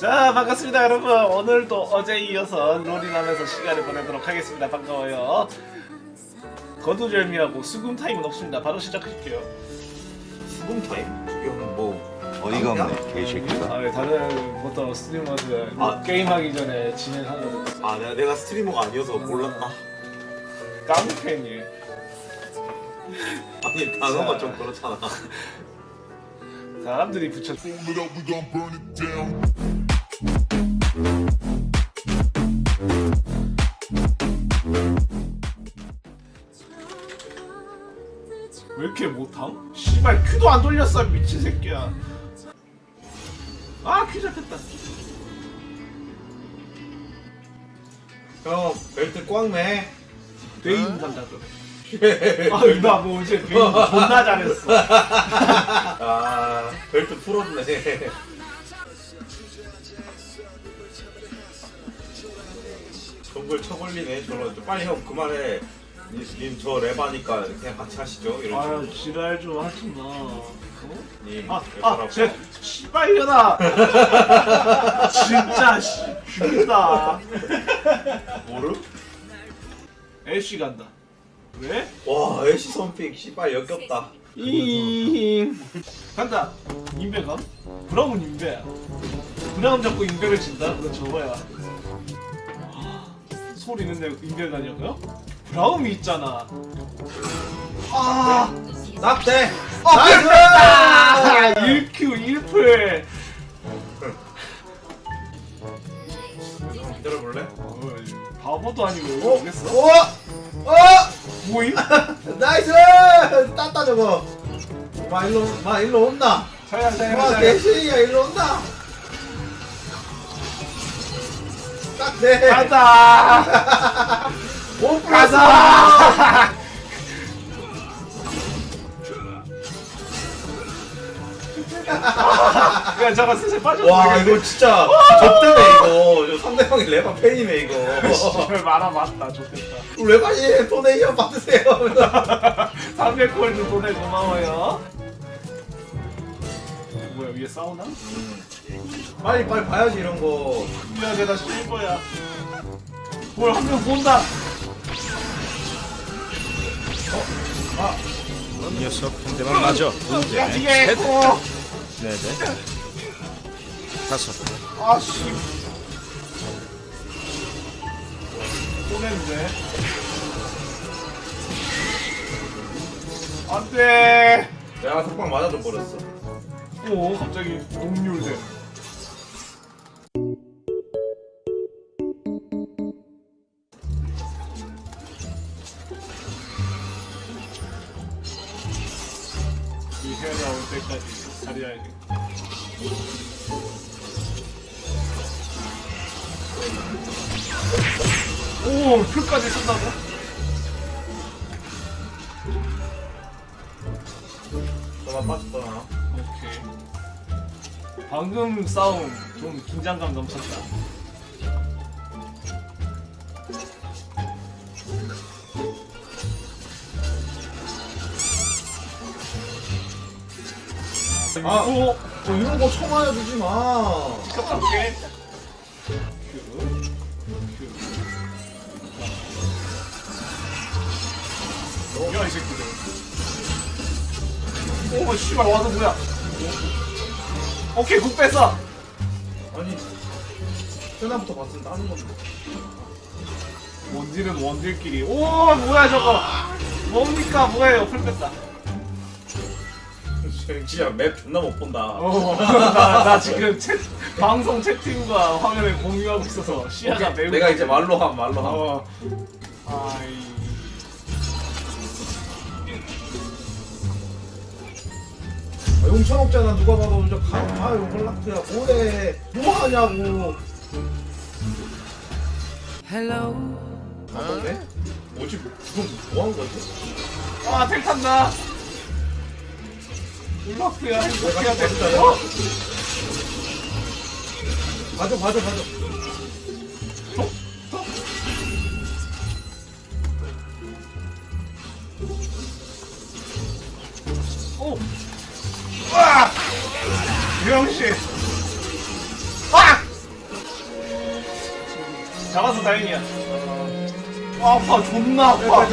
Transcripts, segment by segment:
자 반갑습니다 여러분. 오늘도 어제 이어서 롤이나면서 시간을 보내도록 하겠습니다. 반가워요. 거두절미하고 수금 타임은 없습니다. 바로 시작할게요. 수금 타임? 이건 뭐 어이가? 없네 개새끼가. 아, 네, 다른 보통 스트리머들 아. 게임하기 전에 진행하는 아 내가, 내가 스트리머가 아니어서 몰랐다 깡팬이에요. 아니 단어가 좀 그렇잖아. 사람들이 붙여 못함? 씨발 큐도 안 돌렸어 미친 새끼야. 아큐 잡혔다. 형 벨트 꽝매 베인 간다고. 아나뭐 이제 베인 존나 잘했어. 아 벨트 풀었네. 정글 쳐걸리네 저런. 좀 빨리 형 그만해 님 저 랩하니까 그냥 같이 하시죠 이런 아유 식으로 지랄 좀 하지 마 어? 님 아, 랩하라고. 아, 제 씨발려나 진짜 씨 죽인다 뭐를? 애쉬 간다 왜? 와 애쉬 선픽 씨발 역겹다 잉 간다 인베감? 브라운 인베 브라운 잡고 인베를 친다? 그건 저거야 소리는 내 인베가 아니고요? 브라움이 있잖아 아 낙대 아, 1Q 1풀 형 기다려볼래? 바보도 아니고 왜 어? 모르겠어 어? 어? 뭐임? 나이스! 땄다 저거 마 일로 마 일로 온나 자야 자야 와 자야 개시야 일로 온나 딱네 가자 오 플러스 가자 야 저거 슬슬 빠져 와 이거 진짜 좆대네 이거. 저 상대방이 레바 팬이네 이거. 별 말아 맞다 좋겠다. 레바님 도네이션 받으세요. 300골드 보내 고마워요. 뭐야 위에 사우나? 빨리 빨리 봐야지 이런 거. 미안해 나 실버야. 뭘 한 명 본다 이 녀석 한 대만 맞아. 야 뒤에 있고. 네네. 다섯. 아씨. 보냈네 안돼. 내가 석방 맞아줘 버렸어. 오 갑자기 동률돼 때까지 자리야지 오 풀까지 쓴다고? 저만 빠졌다. 오케이. 방금 싸움 좀 긴장감 넘쳤다 아. 오! 어, 이런 거 청하여 주지 마. 오케이 야 이 새끼들. 오 씨발 와서 뭐야? 오케이 국 뺐어. 아니 전화부터 봤으면 따는 건데. 원딜은 원딜끼리. 오 뭐야 저거. 뭡니까? 뭐예요 풀 뺐다 진짜 맵 존나 못 본다. 어, 나, 나 지금 채, 방송 채팅과 화면을 공유하고 있어서 시야가 오케이, 매우 내가 이제 말로 함 말로 함. 어. 아이. 아, 용천 없잖아. 누가 봐도 저 가, 아 용걸 락트야 뭐해 뭐 하냐고. 헬로 아 너네? 뭐지? 지금 뭐한 거지? 아 텔탄다 울마크야 행복해야. 어? 봐줘 봐줘 봐줘 오! 와! 유영씨! 아! 잡아서 다행이야. 아, 아파, 존나 아파.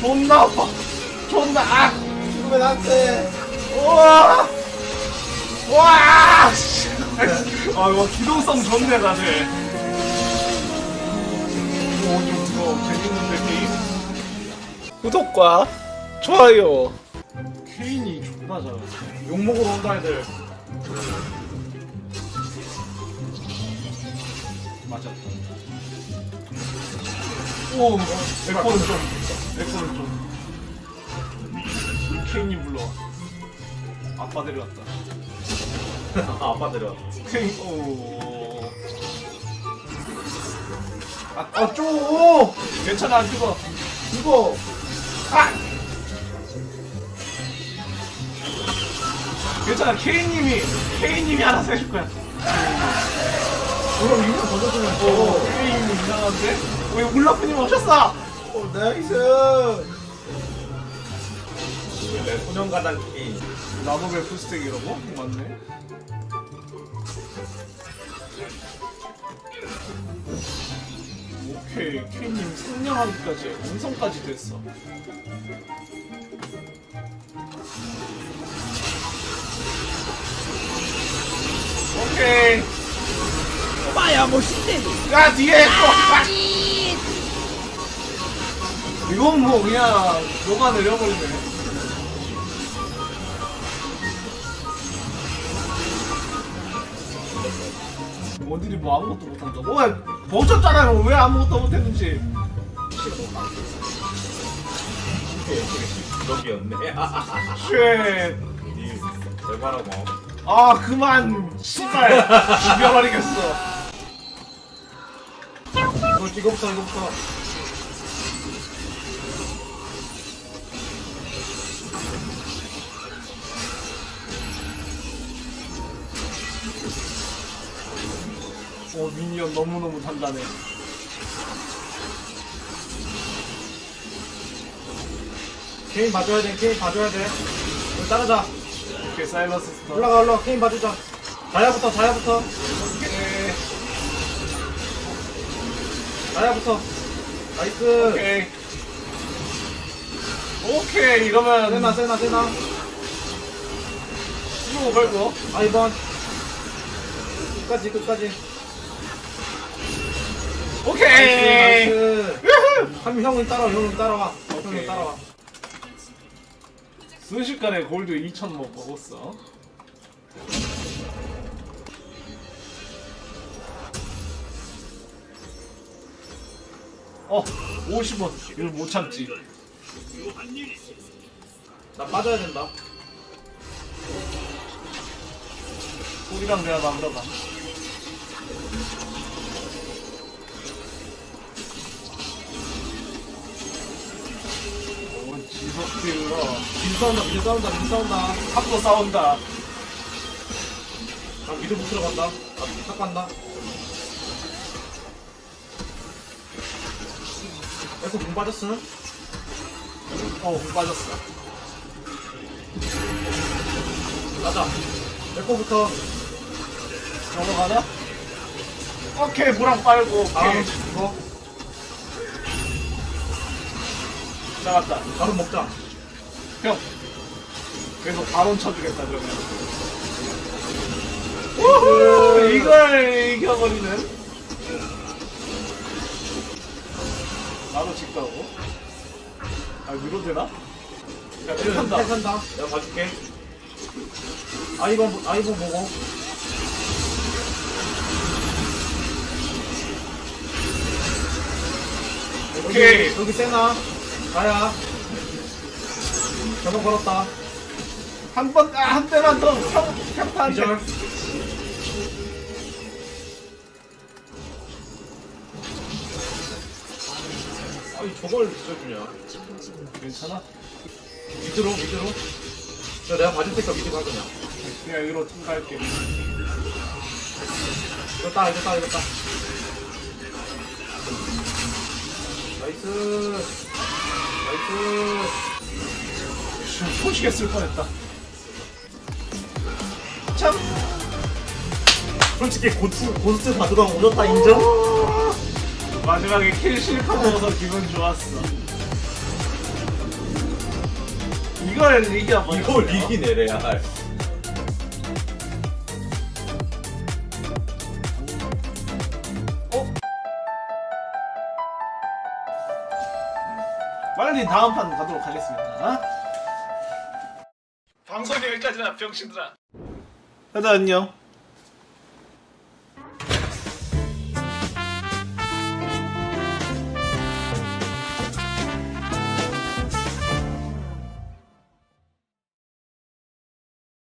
존나 아파. 존나, 아! 죽으면 안 돼. 우와! 와! 씨. 아, 이거 기동성 좋네, 다들. 이거 좀 이거 재밌는데, 게임? 구독과 좋아요. 케인이 존나 잘해. 욕먹으러 온다 애들. 맞아. 오, 에코는 좀, 에코는 좀. 케인님 불러와. 아빠 데려왔다. 아, 아빠. 케인, 오. 아, 아, 쪼! 괜찮아, 안 죽어. 죽어. 아! 괜찮아, 케인님이, 케인님이 알아서 해줄 거야. 그럼 이거 던져주면 오, 케인님 이상한데? 왜 울라프님 오셨어? 어, 나이스. 내 소년 가당 게임. 나무벨 풀스택이라고? 맞네. 오케이, 케이님 생명하기까지, 완성까지 됐어. 오케이. 마야 멋있대. 야, 뒤에 또! 아! 이건 뭐, 그냥, 녹아 내려버리네. 어딜이 뭐 아무것도 못한다. 뭐, 보셨잖아요. 왜 아무것도 못했는지. 여기였네. 쉣. 니 대바라고. 아, 그만. 씨발. 죽여버리겠어. 이거 이거부터 이거부터. 어, 미니언 너무너무 단단해. 게임 봐줘야 돼. 게임 봐줘야 돼. 우리 따라자. 오케이, 사이러스 스터. 올라가 올라가. 게임 봐주자. 자야부터 자야부터. 오케이. 자야부터. 나이스. 오케이. 오케이, 이러면. 세나 세나 세나. 스노우 걸고. 아 이번. 끝까지 끝까지. 오케이. 나이스. 한 형은 따라와 형은 따라와. 형은 오케이. 따라와. 순식간에 골드 2천 뭐 먹었어. 어, 50원. 이걸 못 참지. 나 빠져야 된다. 우리랑 내가 만들어봐. 오, 지속들어. 민 싸운다 민 싸운다 민 싸운다. 합도 싸운다. 나 미드 못 들어간다. 나탁 간다. 그래서 공 빠졌으면? 어, 공 빠졌어. 가자. 내 거부터. 넘어가나? 오케이, 무랑 빨고. 다음 오케이. 이거. 잡았다. 바로 먹자. 형. 그래서 바론 쳐주겠다, 그러면. 우후! 이걸 이겨버리는. 바로 집 가고. 아, 위로 되나? 야. 팬한다. 한다. 내가 봐줄게. 아이번 아이번 보고. 오케이. 여기, 여기 세나. 가야. 전원 걸었다. 한 번, 아, 한 대만 더. 평, 대. 기절. 아니 저걸 진짜주냐? 괜찮아? 밑으로 밑으로. 야, 내가 봐줄 테니까 밑에 가 그냥. 그냥 위로 통과할게. 따 이거 따. 나이스. 나이스. 소식에 쓸 뻔했다. 참. 솔직히 고스 고스트 바드가 오졌다 인정? 마지막에 킬 실컷 먹어서 기분 좋았어. 이걸 뭐 이거 리기네 레알. 빨리 다음 판 가도록 하겠습니다. 방송이 여기까지나 병신들아. 하자 안녕.